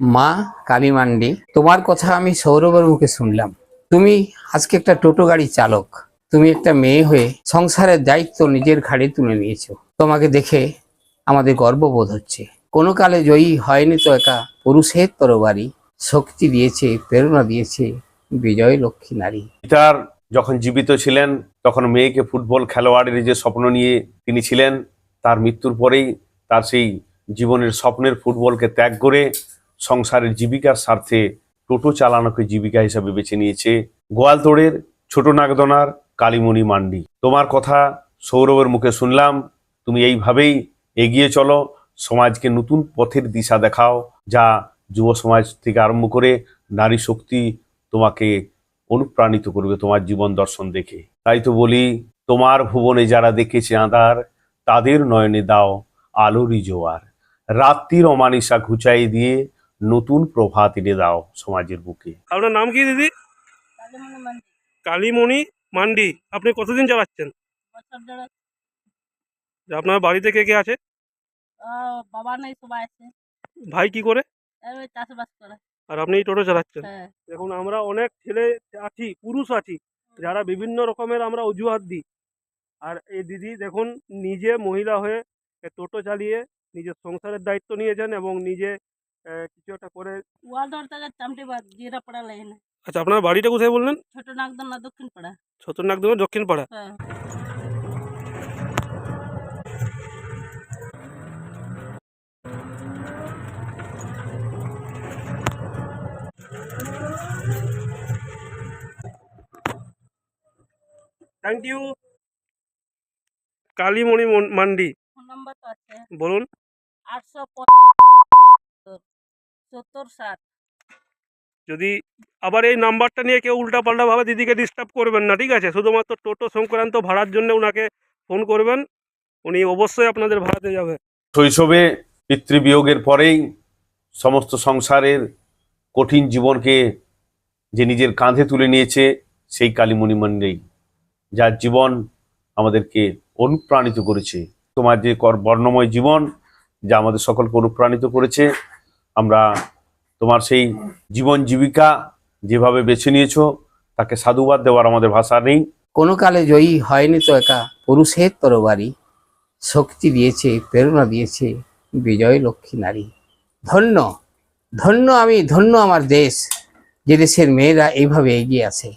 মা কালীমান্ডি, তোমার কথা আমি সৌরভের মুখে শুনলাম। তুমি আজকে একটা টোটো গাড়ি চালক। তুমি একটা মেয়ে হয়ে সংসারের দায়িত্ব নিজের ঘাড়ে তুলে নিয়েছো। তোমাকে দেখে আমাদের গর্ববোধ হচ্ছে। কোনো কালে জয়ী হয়নি তো একা পুরুষের তরবারি। শক্তি দিয়েছে, প্রেরণা দিয়েছে বিজয় লক্ষ্মী নারী। পিতার যখন জীবিত ছিলেন, তখন মেয়েকে ফুটবল খেলোয়াড়ের যে স্বপ্ন নিয়ে তিনি ছিলেন, তার মৃত্যুর পরেই তার সেই জীবনের স্বপ্নের ফুটবলকে ত্যাগ করে সংসারের জীবিকার স্বার্থে টোটো চালানোকে জীবিকা হিসাবে বেছে নিয়েছে গোয়ালতোড়ের ছোট নাগদনার কালীমণি মান্ডি। তোমার কথা সৌরভের মুখে শুনলাম, তুমি এইভাবেই এগিয়ে চলো, সমাজকে নতুন পথের দিশা দেখাও, যা যুব সমাজ থেকে আরম্ভ করে নারী শক্তি তোমাকে অনুপ্রাণিত করবে তোমার জীবন দর্শন দেখে। তাই তো বলি, তোমার ভুবনে যারা দেখেছে আঁধার, তাদের নয়নে দাও আলোরই জোয়ার। রাত্রির অমানিসা ঘুচাই দিয়ে নতুন প্রভাত এনে দাও সমাজের বুকে। আপনার নাম কি দিদি? কালীমণি মান্ডি। আপনি কতদিন চালাচ্ছেন? আপনার বাড়িতে কে কে আছে? বাবা নেই সবাই আছে। ভাই কি করে? চাষবাস করে। আর আপনি টোটো চালাচ্ছেন? হ্যাঁ। দেখুন আমরা অনেক ছেলে আছি পুরুষ আছি যারা বিভিন্ন রকমের আমরা অজুহাত দিই। আর এই দিদি দেখুন নিজে মহিলা হয়ে টোটো চালিয়ে নিজের সংসারের দায়িত্ব নিয়েছেন এবং নিজে কিছু একটা করে ওয়ালদর থেকে চামটি বাদ জিরা পাড়া লাইনে আচ্ছা আপনার বাড়িটা কোথায় বললেন? ছোট নাগদন না দক্ষিণ পাড়া। ছতরনাগদমে দক্ষিণ পাড়া। হ্যাঁ। Thank you Kalimoni Mandi. Phone number তো আছে। বলুন। আটশো সত্তর সাত যদি আবার এই নাম্বারটা নিয়ে কেউ উল্টাপাল্টা ভাবে দিদিকে ডিস্টার্ব করবেন না ঠিক আছে? শুধুমাত্র টোটো সংক্রান্ত ভাড়ার জন্য ওনাকে ফোন করবেন উনি অবশ্যই আপনাদের ভাড়াতে যাবে। শৈশবে পিতৃবিয়োগের পরেই সমস্ত সংসারের কঠিন জীবনকে যে নিজের কাঁধে তুলে নিয়েছে সেই কালীমণি মন্দির যার জীবন আমাদেরকে অনুপ্রাণিত করেছে। তোমার যে কর বর্ণময় জীবন যা আমাদের সকলকে অনুপ্রাণিত করেছে আমরা তোমার সেই জীবন জীবিকা যেভাবে বেছে নিয়েছো, তাকে সাধুবাদ দেওয়ার আমাদের ভাষা নেই। কোনো কালে জয়ী হয়নি তো একা। পুরুষের তরবারি শক্তি দিয়েছে, প্রেরণা দিয়েছে, বিজয় লক্ষ্মী নারী। ধন্য ধন্য আমি, ধন্য আমার দেশ। যে দেশের মেয়েরা এইভাবে এগিয়ে আছে।